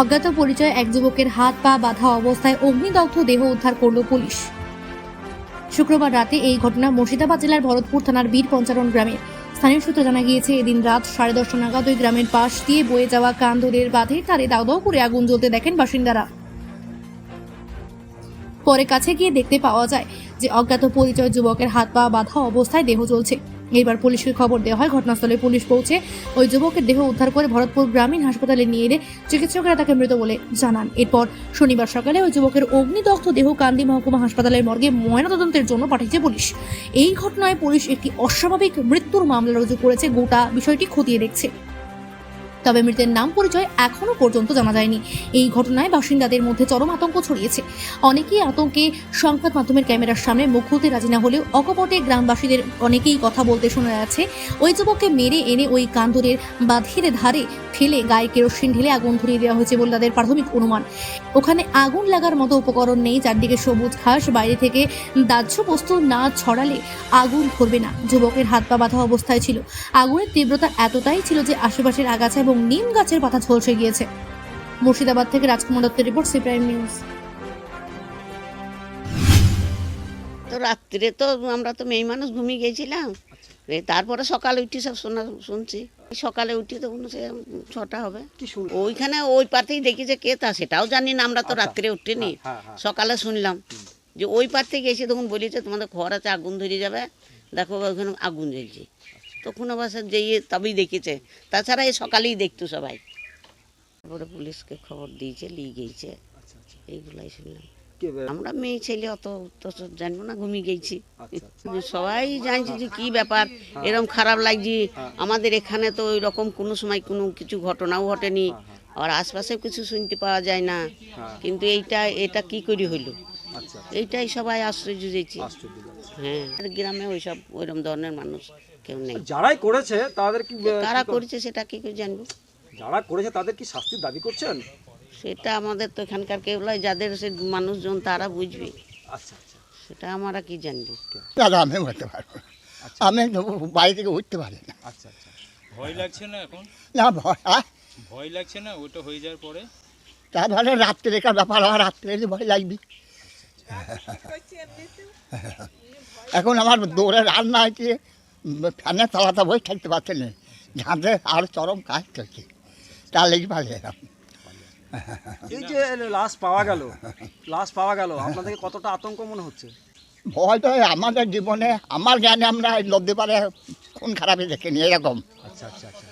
অজ্ঞাত পরিচয় এক যুবকের হাত, পা বাঁধা অবস্থায় অগ্নিদগ্ধ দেহ উদ্ধার করল পুলিশ। শুক্রবার রাতে এই ঘটনা মুর্শিদাবাদ জেলার ভরতপুর থানার বীর পঞ্চারণ গ্রামের স্থানীয় সূত্রে জানা গিয়েছে, এদিন রাত সাড়ে দশটা নাগাদ ওই গ্রামের পাশ দিয়ে বয়ে যাওয়া কান্দরের বাঁধের তারে দাও দাও করে আগুন জ্বলতে দেখেন বাসিন্দারা। পরে কাছে গিয়ে দেখতে পাওয়া যায় যে অজ্ঞাত পরিচয় যুবকের হাত, পা বাঁধা অবস্থায় দেহ চলছে এবার পুলিশকে খবর দেওয়া হয়। ঘটনাস্থলে পুলিশ পৌঁছে ওই যুবকের দেহ উদ্ধার করে ভরতপুর গ্রামীণ হাসপাতালে নিয়ে এলে চিকিৎসকরা তাকে মৃত বলে জানান। এরপর শনিবার সকালে ওই যুবকের অগ্নিদগ্ধ দেহ কান্দি মহকুমা হাসপাতালের মর্গে ময়নাতদন্তের জন্য পাঠিয়েছে পুলিশ। এই ঘটনায় পুলিশ একটি অস্বাভাবিক মৃত্যুর মামলা রুজু করেছে। গোটা বিষয়টি খতিয়ে দেখছে। তবে মৃতের নাম পরিচয় এখনও পর্যন্ত জানা যায়নি। এই ঘটনায় বাসিন্দাদের মধ্যে চরম আতঙ্ক ছড়িয়েছে। অনেকেই আতঙ্কে সংবাদ মাধ্যমের ক্যামেরার সামনে মুখ খুলতে রাজি না হলেও অকপটে গ্রামবাসীদের অনেকেই কথা বলতে শোনা যাচ্ছে ওই যুবককে মেরে এনে ওই কান্দরের বাঁধের ধারে ফেলে গায়ে কেরোসিন ঢেলে আগুন ধরিয়ে দেওয়া হয়েছে বলে তাদের প্রাথমিক অনুমান। ওখানে আগুন লাগার মতো উপকরণ নেই, চারদিকে সবুজ ঘাস, বাইরে থেকে দাহ্য বস্তু না ছড়ালে আগুন ধরবে না। যুবকের হাত পা বাঁধা অবস্থায় ছিল। আগুনের তীব্রতা এতটাই ছিল যে আশেপাশের আগাছা এবং নিম গাছের পাতা ঝলসে গিয়েছে। মুর্শিদাবাদ থেকে রাজকুমার দত্তের রিপোর্ট সি প্রাইম নিউজ। তো রাত্রে তো আমরা তো মেয়ে মানুষ ঘুমিয়ে গেছিলাম। তারপরে সকাল উঠি সব শোনা শুনছি। সকালে উঠি তখন সে ছটা হবে। ওইখানে ওই পাতেই দেখি যে কে তা সেটাও জানি না আমরা তো আচ্ছা। রাত্রে উঠিনি। হ্যাঁ, হ্যাঁ। সকালে শুনলাম যে ওই পার থেকে এসে তখন বলেছে তোমাদের ঘর আছে আগুন ধরে যাবে। দেখো ওখানে আগুন জ্বলছে। তখন আবার সে যেয়ে তবেই দেখেছে। তাছাড়া এই সকালেই দেখতো সবাই। তারপরে পুলিশকে খবর দিয়েছে নিয়ে গিয়েছে। আচ্ছা আচ্ছা। এইগুলাই শুনলাম। আমরা মেয়ে ছেলে অত তো জানব না ঘুমিয়ে গেছি। আচ্ছা আচ্ছা। সবাই জানছে যে কি ব্যাপার এরকম খারাপ লাগছে। আমাদের এখানে তো ওই রকম কোনো সময় কোনো কিছু ঘটনাও ঘটেনি। আর আশপাশেও কিছু শুনতে পাওয়া যায় না। হ্যাঁ। কিন্তু এইটা এটা কি করে হইল? আচ্ছা এইটাই সবাই আশ্চর্য যেছি। হ্যাঁ আর গ্রামে ওইসব ওইরকম ধরনের মানুষ কেউ নেই। যারাই করেছে তাদের কি কারা করেছে সেটা কি করে জানব? যারা করেছে তাদের কি শাস্তির দাবি করছেন? সেটা আমাদের তো এখানকার কেউ নয় যাদের সে মানুষজন তারা বুঝবে। আচ্ছা আচ্ছা। সেটা আমরা কি জানব? দাদা আমি বলতে পারব না। আমি তো বাড়ি থেকে উঠতে পারি না। আচ্ছা আচ্ছা। ভয় লাগছে না এখন? না ভয় আহ, ভয় লাগছে না? ওটা হয়ে যাওয়ার পরে? তারপরে রাত্রেকার ব্যাপার? আমার রাত্রে এলে ভয় লাগবে। এখন আমার দৌড়ে রান্না হয়েছে ফ্যানের তলাতে বই থাকতে পারছে না। ঝাঁঝে আর চরম কাজ করছে তার লেগে ভালো এলাম। এই যে লাশ পাওয়া গেল লাশ পাওয়া গেল আপনাদেরকে কতটা আতঙ্ক মনে হচ্ছে? ভয় তো আমাদের জীবনে আমার জ্ঞানে আমরা লব্ধি পারে পারে খুন খারাপই দেখিনি এরকম। আচ্ছা আচ্ছা আচ্ছা।